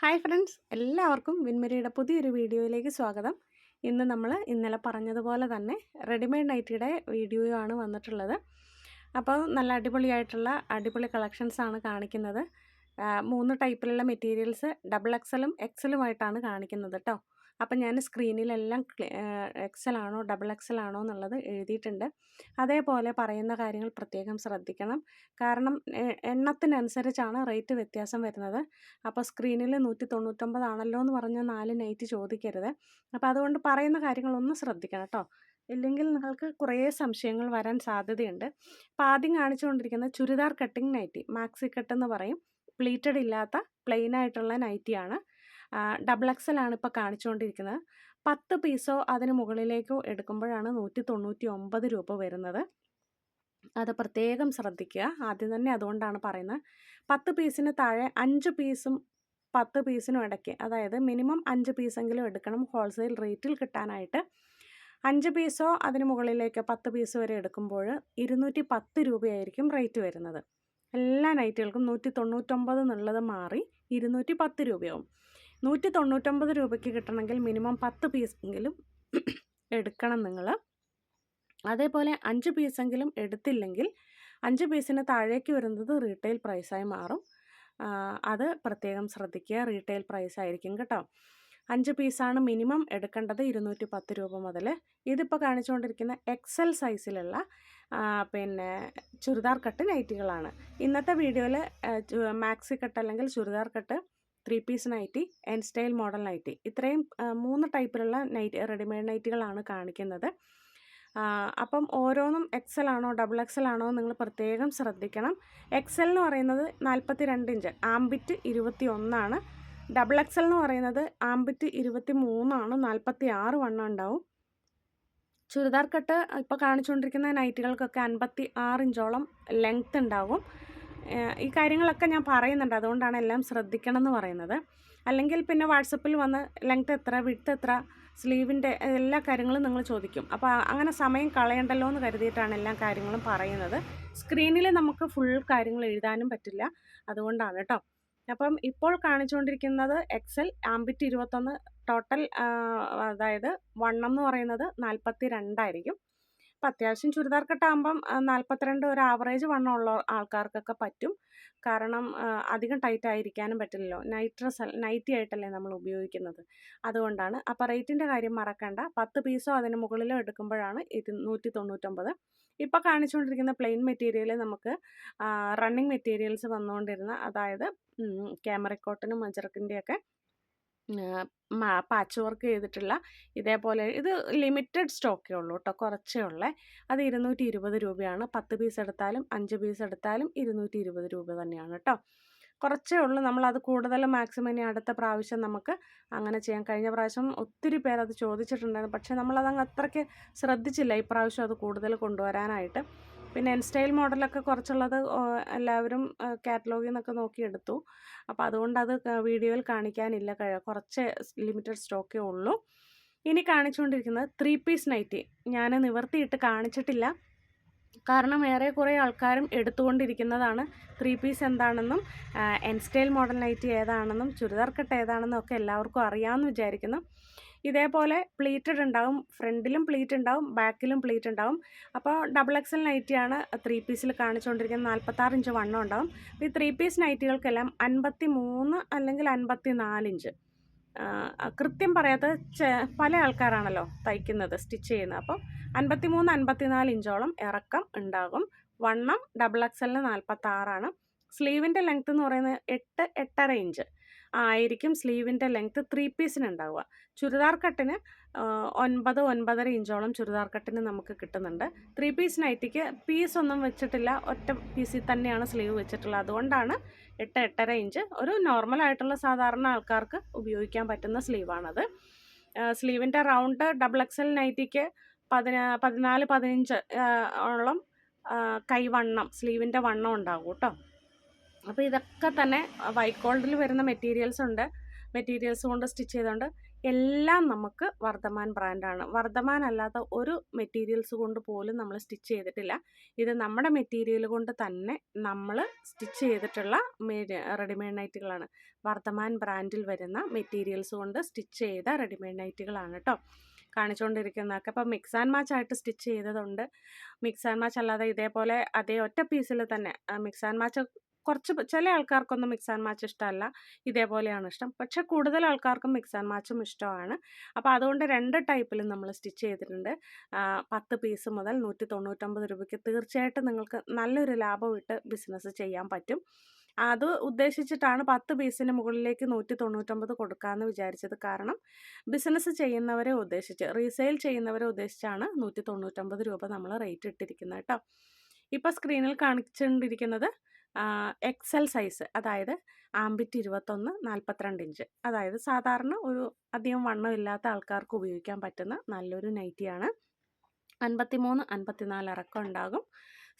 Hi friends. എല്ലാവർക്കും വിൻമരിയുടെ പുതിയൊരു വീഡിയോയിലേക്ക് സ്വാഗതം. ഇന്ന് നമ്മൾ ഇന്നലെ പറഞ്ഞതുപോലെ തന്നെ റെഡിമെയ്ഡ് നൈറ്റിയുടെ വീഡിയോ ആണ് വന്നിട്ടുള്ളത്. അപ്പോൾ നല്ല അടിപൊളിയായിട്ടുള്ള അടിപൊളി കളക്ഷൻസ് ആണ് കാണിക്കുന്നത്. മൂന്ന് ടൈപ്പിലുള്ള മെറ്റീരിയൽസ് ഡബിൾ എക്സലും എക്സലുമായിട്ടാണ് കാണിക്കുന്നത് കേട്ടോ അപ്പം ഞാൻ സ്ക്രീനിലെല്ലാം എക്സൽ ആണോ ഡബിൾ എക്സൽ ആണോ എന്നുള്ളത് എഴുതിയിട്ടുണ്ട്. അതേപോലെ പറയുന്ന കാര്യങ്ങൾ പ്രത്യേകം ശ്രദ്ധിക്കണം. കാരണം എണ്ണത്തിനനുസരിച്ചാണ് റേറ്റ് വ്യത്യാസം വരുന്നത്. അപ്പോൾ സ്ക്രീനിൽ നൂറ്റി തൊണ്ണൂറ്റൊമ്പതാണല്ലോ എന്ന് പറഞ്ഞ് നാല് നൈറ്റ് ചോദിക്കരുത്. അപ്പോൾ അതുകൊണ്ട് പറയുന്ന കാര്യങ്ങളൊന്ന് ശ്രദ്ധിക്കണം കേട്ടോ. ഇല്ലെങ്കിൽ നിങ്ങൾക്ക് കുറേ സംശയങ്ങൾ വരാൻ സാധ്യതയുണ്ട്. അപ്പോൾ ആദ്യം കാണിച്ചുകൊണ്ടിരിക്കുന്നത് churidar cutting nighty maxi cut എന്ന് പറയും. പ്ലീറ്റഡ് ഇല്ലാത്ത പ്ലെയിൻ ആയിട്ടുള്ള നൈറ്റിയാണ്. ഡബിൾ എക്സൽ ആണ് ഇപ്പോൾ കാണിച്ചുകൊണ്ടിരിക്കുന്നത് പത്ത് പീസോ അതിന് മുകളിലേക്കോ എടുക്കുമ്പോഴാണ് നൂറ്റി തൊണ്ണൂറ്റി ഒമ്പത് രൂപ വരുന്നത്. അത് പ്രത്യേകം ശ്രദ്ധിക്കുക. ആദ്യം തന്നെ അതുകൊണ്ടാണ് പറയുന്നത് പത്ത് പീസിന് താഴെ അഞ്ച് പീസും പത്ത് പീസിനും ഇടയ്ക്ക് അതായത് മിനിമം അഞ്ച് പീസെങ്കിലും എടുക്കണം ഹോൾസെയിൽ റേറ്റിൽ കിട്ടാനായിട്ട്. അഞ്ച് പീസോ അതിന് മുകളിലേക്ക് പത്ത് പീസ് വരെ എടുക്കുമ്പോൾ ഇരുന്നൂറ്റി പത്ത് രൂപയായിരിക്കും റേറ്റ് വരുന്നത്. എല്ലാ നൈറ്റുകൾക്കും നൂറ്റി തൊണ്ണൂറ്റൊമ്പത് എന്നുള്ളത് മാറി ഇരുന്നൂറ്റി പത്ത് രൂപയാവും. നൂറ്റി തൊണ്ണൂറ്റൊമ്പത് രൂപയ്ക്ക് കിട്ടണമെങ്കിൽ മിനിമം പത്ത് പീസെങ്കിലും എടുക്കണം നിങ്ങൾ അതേപോലെ അഞ്ച് പീസെങ്കിലും എടുത്തില്ലെങ്കിൽ അഞ്ച് പീസിന് താഴേക്ക് വരുന്നത് റീറ്റെയിൽ പ്രൈസായി മാറും. അത് പ്രത്യേകം ശ്രദ്ധിക്കുക. റീറ്റെയിൽ പ്രൈസ് ആയിരിക്കും കേട്ടോ. അഞ്ച് പീസാണ് മിനിമം എടുക്കേണ്ടത് ഇരുന്നൂറ്റി പത്ത് രൂപ മുതൽ ഇതിപ്പോൾ കാണിച്ചുകൊണ്ടിരിക്കുന്ന എക്സൽ സൈസിലുള്ള പിന്നെ ചുരിദാർ കട്ട് നൈറ്റികളാണ് ഇന്നത്തെ വീഡിയോയിൽ മാക്സി കട്ട് അല്ലെങ്കിൽ churidar cut three piece nighty N style model nighty ഇത്രയും മൂന്ന് ടൈപ്പിലുള്ള നൈറ്റി റെഡിമെയ്ഡ് നൈറ്റികളാണ് കാണിക്കുന്നത്. അപ്പം ഓരോന്നും എക്സൽ ആണോ ഡബിൾ എക്സൽ ആണോ നിങ്ങൾ പ്രത്യേകം ശ്രദ്ധിക്കണം. എക്സൽ എന്ന് പറയുന്നത് നാൽപ്പത്തി രണ്ട് ഇഞ്ച് ആംബിറ്റ് ഇരുപത്തി ഒന്നാണ് ഡബിൾ എക്സൽ എന്ന് പറയുന്നത് ആംബിറ്റ് ഇരുപത്തി മൂന്നാണ് നാൽപ്പത്തി ആറ് വണ്ണം ഉണ്ടാവും. ചുരിദാർ കട്ട് ഇപ്പോൾ കാണിച്ചുകൊണ്ടിരിക്കുന്ന നൈറ്റുകൾക്കൊക്കെ അൻപത്തി ആറ് ഇഞ്ചോളം ലെങ്ത്ത് ഉണ്ടാകും ഈ കാര്യങ്ങളൊക്കെ ഞാൻ പറയുന്നുണ്ട്. അതുകൊണ്ടാണ് എല്ലാം ശ്രദ്ധിക്കണം എന്ന് പറയുന്നത്. അല്ലെങ്കിൽ പിന്നെ വാട്സപ്പിൽ വന്ന് ലെങ്ത് എത്ര വിട്ട് എത്ര സ്ലീവിന്റെ എല്ലാ കാര്യങ്ങളും നിങ്ങൾ ചോദിക്കും. അപ്പോൾ അങ്ങനെ സമയം കളയണ്ടല്ലോ എന്ന് കരുതിയിട്ടാണ് എല്ലാ കാര്യങ്ങളും പറയുന്നത്. സ്ക്രീനിൽ നമുക്ക് ഫുൾ കാര്യങ്ങൾ എഴുതാനും പറ്റില്ല. അതുകൊണ്ടാണ് കേട്ടോ. അപ്പം ഇപ്പോൾ കാണിച്ചുകൊണ്ടിരിക്കുന്നത് എക്സൽ ആംബിറ്റ് ഇരുപത്തൊന്ന് ടോട്ടൽ അതായത് വണ്ണം എന്ന് പറയുന്നത് നാൽപ്പത്തി രണ്ടായിരിക്കും അപ്പം അത്യാവശ്യം ചുരിദാർ കട്ടാകുമ്പം നാൽപ്പത്തിരണ്ട് ഒരു ആവറേജ് വണ്ണമുള്ള ആൾക്കാർക്കൊക്കെ പറ്റും. കാരണം അധികം ടൈറ്റ് ആയിരിക്കാനും പറ്റില്ലല്ലോ. നൈറ്റ് ഡ്രസ് നൈറ്റി ആയിട്ടല്ലേ നമ്മൾ ഉപയോഗിക്കുന്നത്. അതുകൊണ്ടാണ്. അപ്പോൾ റേറ്റിന്റെ കാര്യം മറക്കണ്ട. പത്ത് പീസോ അതിന് മുകളിലോ എടുക്കുമ്പോഴാണ് ഇത് നൂറ്റി തൊണ്ണൂറ്റൊമ്പത് ഇപ്പോൾ കാണിച്ചുകൊണ്ടിരിക്കുന്ന പ്ലെയിൻ മെറ്റീരിയൽ നമുക്ക് റണ്ണിങ് മെറ്റീരിയൽസ് വന്നുകൊണ്ടിരുന്ന അതായത് ക്യാമറ കോട്ടനും മജറക്കിന്റെയൊക്കെ പാച്ച് വർക്ക് ചെയ്തിട്ടുള്ള ഇതേപോലെ ഇത് ലിമിറ്റഡ് സ്റ്റോക്കേ ഉള്ളൂ കേട്ടോ കുറച്ചേ ഉള്ളേ. അത് ഇരുന്നൂറ്റി ഇരുപത് രൂപയാണ്. പത്ത് പീസ് എടുത്താലും അഞ്ച് പീസ് എടുത്താലും ഇരുന്നൂറ്റി ഇരുപത് രൂപ തന്നെയാണ് കേട്ടോ. കുറച്ചേ ഉള്ളൂ. നമ്മളത് കൂടുതൽ മാക്സിമം ഇനി അടുത്ത പ്രാവശ്യം നമുക്ക് അങ്ങനെ ചെയ്യാം. കഴിഞ്ഞ പ്രാവശ്യം ഒത്തിരി പേർ അത് ചോദിച്ചിട്ടുണ്ടായിരുന്നു. പക്ഷേ നമ്മളതങ്ങ് അത്രയ്ക്ക് ശ്രദ്ധിച്ചില്ല. ഇപ്രാവശ്യം അത് കൂടുതൽ കൊണ്ടുവരാനായിട്ട്. പിന്നെ എൻ സ്റ്റൈൽ മോഡലൊക്കെ കുറച്ചുള്ളത് എല്ലാവരും കാറ്റലോഗിൽ നിന്നൊക്കെ നോക്കിയെടുത്തു. അപ്പോൾ അതുകൊണ്ട് അത് വീഡിയോയിൽ കാണിക്കാനില്ല. കുറച്ച് ലിമിറ്റഡ് സ്റ്റോക്കേ ഉള്ളൂ. ഇനി കാണിച്ചുകൊണ്ടിരിക്കുന്നത് ത്രീ പീസ് നൈറ്റി ഞാൻ നിവർത്തിയിട്ട് കാണിച്ചിട്ടില്ല. കാരണം ഏറെ കുറേ ആൾക്കാരും എടുത്തുകൊണ്ടിരിക്കുന്നതാണ്. ത്രീ പീസ് എന്താണെന്നും എൻ സ്റ്റൈൽ മോഡൽ നൈറ്റി ഏതാണെന്നും ചുരിദാർ കട്ട് ഏതാണെന്നും ഒക്കെ എല്ലാവർക്കും അറിയാമെന്ന് വിചാരിക്കുന്നു. ഇതേപോലെ പ്ലീറ്റഡ് ഉണ്ടാവും ഫ്രണ്ടിലും പ്ലീറ്റ് ഉണ്ടാവും ബാക്കിലും പ്ലീറ്റ് ഉണ്ടാവും. അപ്പോൾ ഡബിൾ എക്സൽ നൈറ്റിയാണ് ത്രീ പീസിൽ കാണിച്ചുകൊണ്ടിരിക്കുന്നത് നാൽപ്പത്താറ് ഇഞ്ച് വണ്ണം ഉണ്ടാവും. ഈ ത്രീ പീസ് നൈറ്റികൾക്കെല്ലാം അൻപത്തി മൂന്ന് അല്ലെങ്കിൽ അൻപത്തി നാലിഞ്ച് കൃത്യം പറയാത്ത പല ആൾക്കാരാണല്ലോ തയ്ക്കുന്നത് സ്റ്റിച്ച് ചെയ്യുന്നത്. അപ്പോൾ അൻപത്തി മൂന്ന് അൻപത്തി നാല് ഇഞ്ചോളം ഇറക്കം ഉണ്ടാകും. വണ്ണം ഡബിൾ എക്സലിന് നാൽപ്പത്താറാണ് സ്ലീവിന്റെ ലെങ്ത് എന്ന് പറയുന്നത് എട്ട് എട്ടര ഇഞ്ച്. ആയിരിക്കും സ്ലീവിന്റെ ലെങ്ത്ത് ത്രീ പീസിന് ഉണ്ടാവുക ചുരിദാർ കട്ടിന് ഒൻപത് ഒൻപതര ഇഞ്ചോളം ചുരിദാർ കട്ടിന് നമുക്ക് കിട്ടുന്നുണ്ട്. ത്രീ പീസ് നൈറ്റിക്ക് പീസ് ഒന്നും വെച്ചിട്ടില്ല. ഒറ്റ പീസിൽ തന്നെയാണ് സ്ലീവ് വെച്ചിട്ടുള്ളത്. അതുകൊണ്ടാണ് എട്ട് എട്ടര ഇഞ്ച് ഒരു നോർമൽ ആയിട്ടുള്ള സാധാരണ ആൾക്കാർക്ക് ഉപയോഗിക്കാൻ പറ്റുന്ന സ്ലീവാണത്. സ്ലീവിന്റെ റൗണ്ട് ഡബിൾ എക്സൽ നൈറ്റിക്ക് പതിനാ പതിനാല് പതിനഞ്ച് ഓളം കൈവണ്ണം സ്ലീവിന്റെ വണ്ണം ഉണ്ടാകും കേട്ടോ. അപ്പോൾ ഇതൊക്കെ തന്നെ വൈറ്റ് ഗോൾഡിൽ വരുന്ന മെറ്റീരിയൽസ് ഉണ്ട്. മെറ്റീരിയൽസ് കൊണ്ട് സ്റ്റിച്ച് ചെയ്തുകൊണ്ട് എല്ലാം നമുക്ക് വർദ്ധമാൻ ബ്രാൻഡാണ് വർദ്ധമാൻ അല്ലാത്ത ഒരു മെറ്റീരിയൽസ് കൊണ്ട് പോലും നമ്മൾ സ്റ്റിച്ച് ചെയ്തിട്ടില്ല. ഇത് നമ്മുടെ മെറ്റീരിയൽ കൊണ്ട് തന്നെ നമ്മൾ സ്റ്റിച്ച് ചെയ്തിട്ടുള്ള റെഡിമെയ്ഡ് നൈറ്റുകളാണ് വർദ്ധമാൻ ബ്രാൻഡിൽ വരുന്ന മെറ്റീരിയൽസ് കൊണ്ട് സ്റ്റിച്ച് ചെയ്ത റെഡിമെയ്ഡ് നൈറ്റുകളാണ് കേട്ടോ കാണിച്ചുകൊണ്ടിരിക്കുന്നതൊക്കെ അപ്പോൾ മിക്സ് ആൻഡ് മാച്ച് ആയിട്ട് സ്റ്റിച്ച് ചെയ്തതുണ്ട്. മിക്സ് ആൻഡ് മാച്ച് അല്ലാതെ ഇതേപോലെ അതേ ഒറ്റ പീസിൽ തന്നെ മിക്സ് ആൻഡ് മാച്ച് കുറച്ച് ചില ആൾക്കാർക്കൊന്നും മിക്സ് ആൻഡ് മാച്ച് ഇഷ്ടമല്ല. ഇതേപോലെയാണ് ഇഷ്ടം. പക്ഷെ കൂടുതൽ ആൾക്കാർക്കും മിക്സ് ആൻഡ് മാച്ചും ഇഷ്ടമാണ്. അപ്പോൾ അതുകൊണ്ട് രണ്ട് ടൈപ്പിലും നമ്മൾ സ്റ്റിച്ച് ചെയ്തിട്ടുണ്ട്. പത്ത് പീസ് മുതൽ നൂറ്റി തൊണ്ണൂറ്റൊമ്പത് രൂപയ്ക്ക് തീർച്ചയായിട്ടും നിങ്ങൾക്ക് നല്ലൊരു ലാഭം ഇട്ട് ബിസിനസ് ചെയ്യാൻ പറ്റും. അത് ഉദ്ദേശിച്ചിട്ടാണ് പത്ത് പീസിന് മുകളിലേക്ക് നൂറ്റി തൊണ്ണൂറ്റൊമ്പത് കൊടുക്കാമെന്ന് വിചാരിച്ചത്. കാരണം ബിസിനസ് ചെയ്യുന്നവരെ ഉദ്ദേശിച്ച് റീസെയിൽ ചെയ്യുന്നവരെ ഉദ്ദേശിച്ചാണ് നൂറ്റി തൊണ്ണൂറ്റൊമ്പത് രൂപ നമ്മൾ റേറ്റ് ഇട്ടിരിക്കുന്നത് കേട്ടോ. ഇപ്പോൾ സ്ക്രീനിൽ കാണിച്ചുകൊണ്ടിരിക്കുന്നത് എക്സൽ സൈസ് അതായത് ആംബിറ്റ് ഇരുപത്തൊന്ന് നാൽപ്പത്തിരണ്ട് ഇഞ്ച്. അതായത് സാധാരണ ഒരു അധികം വണ്ണമില്ലാത്ത ആൾക്കാർക്ക് ഉപയോഗിക്കാൻ പറ്റുന്ന നല്ലൊരു നൈറ്റിയാണ് അൻപത്തിമൂന്ന് അൻപത്തിനാല് ഇറക്കം ഉണ്ടാകും.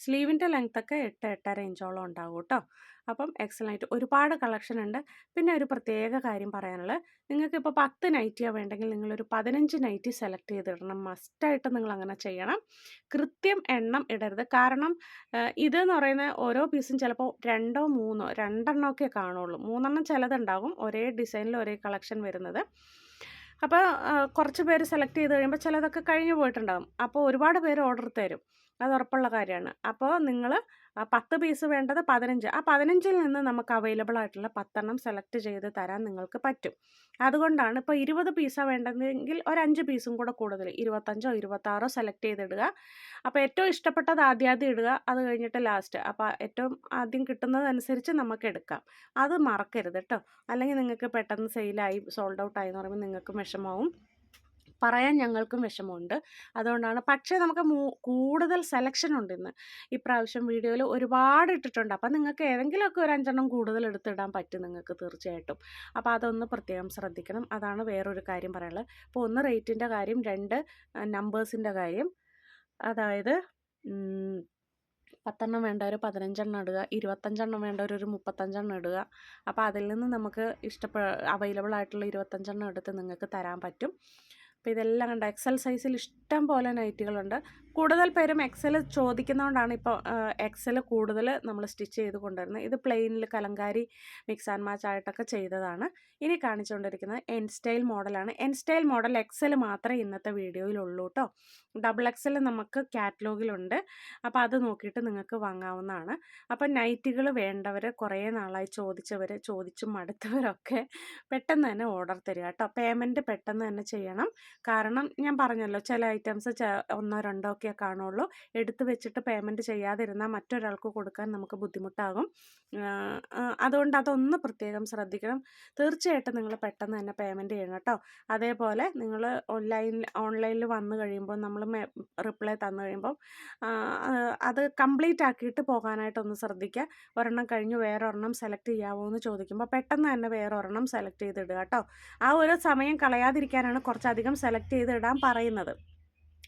സ്ലീവിന്റെ ലെങ്ത്തൊക്കെ എട്ട് എട്ടര ഇഞ്ചോളം ഉണ്ടാകും കേട്ടോ അപ്പം എക്സലന്റ് ഒരുപാട് കളക്ഷൻ ഉണ്ട്. പിന്നെ ഒരു പ്രത്യേക കാര്യം പറയാനുള്ളത്. നിങ്ങൾക്ക് ഇപ്പോൾ പത്ത് നൈറ്റിയാണ് വേണ്ടെങ്കിൽ നിങ്ങളൊരു പതിനഞ്ച് നൈറ്റി സെലക്ട് ചെയ്തിടണം. മസ്റ്റായിട്ട് നിങ്ങൾ അങ്ങനെ ചെയ്യണം. കൃത്യം എണ്ണം ഇടരുത്. കാരണം ഇതെന്ന് പറയുന്ന ഓരോ പീസും ചിലപ്പോൾ രണ്ടോ മൂന്നോ രണ്ടെണ്ണമൊക്കെ ഒക്കെ കാണുള്ളൂ. മൂന്നെണ്ണം ചിലതുണ്ടാകും. ഒരേ ഡിസൈനിൽ ഒരേ കളക്ഷൻ വരുന്നത്. അപ്പോൾ കുറച്ച് പേര് സെലക്ട് ചെയ്ത് കഴിയുമ്പോൾ ചിലതൊക്കെ കഴിഞ്ഞു പോയിട്ടുണ്ടാകും. അപ്പോൾ ഒരുപാട് പേര് ഓർഡർ തരും. അത് ഉറപ്പുള്ള കാര്യമാണ്. അപ്പോൾ നിങ്ങൾ പത്ത് പീസ് വേണ്ടത് പതിനഞ്ച്. ആ പതിനഞ്ചിൽ നിന്ന് നമുക്ക് അവൈലബിൾ ആയിട്ടുള്ള പത്തെണ്ണം സെലക്ട് ചെയ്ത് തരാൻ നിങ്ങൾക്ക് പറ്റും. അതുകൊണ്ടാണ് ഇപ്പോൾ ഇരുപത് പീസാണ് വേണ്ടതെങ്കിൽ ഒരു അഞ്ച് പീസും കൂടെ കൂടുതൽ. ഇരുപത്തഞ്ചോ ഇരുപത്താറോ സെലക്ട് ചെയ്തിടുക. അപ്പോൾ ഏറ്റവും ഇഷ്ടപ്പെട്ടത് ആദ്യം ഇടുക. അത് കഴിഞ്ഞിട്ട് ലാസ്റ്റ് അപ്പോൾ ഏറ്റവും ആദ്യം കിട്ടുന്നതനുസരിച്ച് നമുക്ക് എടുക്കാം. അത് മറക്കരുത് കേട്ടോ. അല്ലെങ്കിൽ നിങ്ങൾക്ക് പെട്ടെന്ന് സെയിലായി സോൾഡ് ഔട്ട് ആയി എന്ന് പറയുമ്പോൾ നിങ്ങൾക്കും വിഷമാവും പറയാൻ ഞങ്ങൾക്കും വിഷമമുണ്ട്. അതുകൊണ്ടാണ്. പക്ഷേ നമുക്ക് കൂടുതൽ സെലക്ഷൻ ഉണ്ട് ഇന്ന്. ഇപ്രാവശ്യം വീഡിയോയിൽ ഒരുപാട് ഇട്ടിട്ടുണ്ട്. അപ്പം നിങ്ങൾക്ക് ഏതെങ്കിലുമൊക്കെ ഒരു അഞ്ചെണ്ണം കൂടുതൽ എടുത്തിടാൻ പറ്റും നിങ്ങൾക്ക് തീർച്ചയായിട്ടും. അപ്പോൾ അതൊന്ന് പ്രത്യേകം ശ്രദ്ധിക്കണം. അതാണ് വേറൊരു കാര്യം പറയാനുള്ളത്. അപ്പോൾ ഒന്ന് റേറ്റിന്റെ കാര്യം രണ്ട് നമ്പേഴ്സിന്റെ കാര്യം. അതായത് പത്തെണ്ണം വേണ്ട ഒരു പതിനഞ്ചെണ്ണം ഇടുക ഇരുപത്തഞ്ചെണ്ണം വേണ്ട ഒരു മുപ്പത്തഞ്ചെണ്ണം ഇടുക. അപ്പോൾ അതിൽ നിന്ന് നമുക്ക് ഇഷ്ടപ്പെ അവൈലബിൾ ആയിട്ടുള്ള ഇരുപത്തഞ്ചെണ്ണം എടുത്ത് നിങ്ങൾക്ക് തരാൻ പറ്റും. അപ്പോൾ ഇതെല്ലാം കണ്ട? എക്സൽ സൈസിൽ ഇഷ്ടം പോലെ നൈറ്റികളുണ്ട് കൂടുതൽ പേരും എക്സൽ ചോദിക്കുന്നതുകൊണ്ടാണ് ഇപ്പോൾ എക്സൽ കൂടുതൽ നമ്മൾ സ്റ്റിച്ച് ചെയ്ത് കൊണ്ടുവരുന്നത് ഇത് പ്ലെയിനിൽ കലങ്കാരി മിക്സ് ആൻഡ് മാച്ച് ആയിട്ടൊക്കെ ചെയ്തതാണ്. ഇനി കാണിച്ചുകൊണ്ടിരിക്കുന്നത് എൻ സ്റ്റൈൽ മോഡലാണ് എൻ സ്റ്റൈൽ മോഡൽ എക്സൽ മാത്രമേ ഇന്നത്തെ വീഡിയോയിലുള്ളൂ കേട്ടോ ഡബിൾ എക്സൽ നമുക്ക് കാറ്റലോഗിലുണ്ട് അപ്പോൾ അത് നോക്കിയിട്ട് നിങ്ങൾക്ക് വാങ്ങാവുന്നതാണ്. അപ്പം നൈറ്റുകൾ വേണ്ടവർ കുറേ നാളായി ചോദിച്ചവർ ചോദിച്ചു മടുത്തവരൊക്കെ പെട്ടെന്ന് തന്നെ ഓർഡർ തരിക കേട്ടോ പേയ്മെന്റ് പെട്ടെന്ന് തന്നെ ചെയ്യണം. കാരണം ഞാൻ പറഞ്ഞല്ലോ ചില ഐറ്റംസ് ഒന്നോ രണ്ടോ കാണുള്ളൂ എടുത്തു വെച്ചിട്ട് പേയ്മെന്റ് ചെയ്യാതിരുന്നാൽ മറ്റൊരാൾക്ക് കൊടുക്കാൻ നമുക്ക് ബുദ്ധിമുട്ടാകും. അതുകൊണ്ട് അതൊന്ന് പ്രത്യേകം ശ്രദ്ധിക്കണം. തീർച്ചയായിട്ടും നിങ്ങൾ പെട്ടെന്ന് തന്നെ പേയ്മെന്റ് ചെയ്യണം കേട്ടോ. അതേപോലെ നിങ്ങൾ ഓൺലൈൻ ഓൺലൈനിൽ വന്നു കഴിയുമ്പോൾ നമ്മൾ റിപ്ലൈ തന്നു കഴിയുമ്പോൾ അത് കംപ്ലീറ്റ് ആക്കിയിട്ട് പോകാനായിട്ടൊന്ന് ശ്രദ്ധിക്കുക. ഒരെണ്ണം കഴിഞ്ഞ് വേറൊരെണ്ണം സെലക്ട് ചെയ്യാമോ എന്ന് ചോദിക്കുമ്പോൾ പെട്ടെന്ന് തന്നെ വേറൊരെണ്ണം സെലക്ട് ചെയ്തിടുക കേട്ടോ. ആ ഒരു സമയം കളയാതിരിക്കാനാണ് കുറച്ചധികം സെലക്ട് ചെയ്തിടാൻ പറയുന്നത്.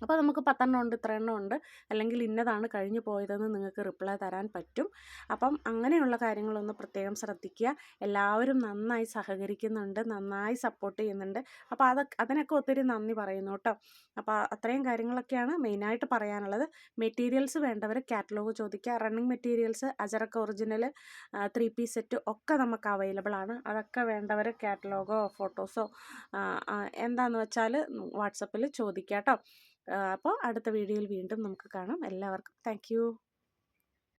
അപ്പോൾ നമുക്ക് പത്തെണ്ണം ഉണ്ട് ഇത്ര എണ്ണം ഉണ്ട്. അല്ലെങ്കിൽ ഇന്നതാണ് കഴിഞ്ഞു പോയതെന്ന് നിങ്ങൾക്ക് റിപ്ലൈ തരാൻ പറ്റും. അപ്പം അങ്ങനെയുള്ള കാര്യങ്ങളൊന്ന് പ്രത്യേകം ശ്രദ്ധിക്കുക. എല്ലാവരും നന്നായി സഹകരിക്കുന്നുണ്ട് നന്നായി സപ്പോർട്ട് ചെയ്യുന്നുണ്ട്. അപ്പോൾ അതൊക്കെ അതിനൊക്കെ ഒത്തിരി നന്ദി പറയുന്നു കേട്ടോ. അപ്പോൾ അത്രയും കാര്യങ്ങളൊക്കെയാണ് മെയിനായിട്ട് പറയാനുള്ളത്. മെറ്റീരിയൽസ് വേണ്ടവർ കാറ്റലോഗ് ചോദിക്കുക. റണ്ണിങ് മെറ്റീരിയൽസ് അജറക്ക ഒറിജിനൽ ത്രീ പീസ് സെറ്റ് ഒക്കെ നമുക്ക് അവൈലബിൾ ആണ്. അതൊക്കെ വേണ്ടവർ കാറ്റലോഗോ ഫോട്ടോസോ എന്താണെന്ന് വെച്ചാൽ വാട്സപ്പിൽ ചോദിക്കാം കേട്ടോ. അപ്പോൾ അടുത്ത വീഡിയോയിൽ വീണ്ടും നമുക്ക് കാണാം. എല്ലാവർക്കും താങ്ക്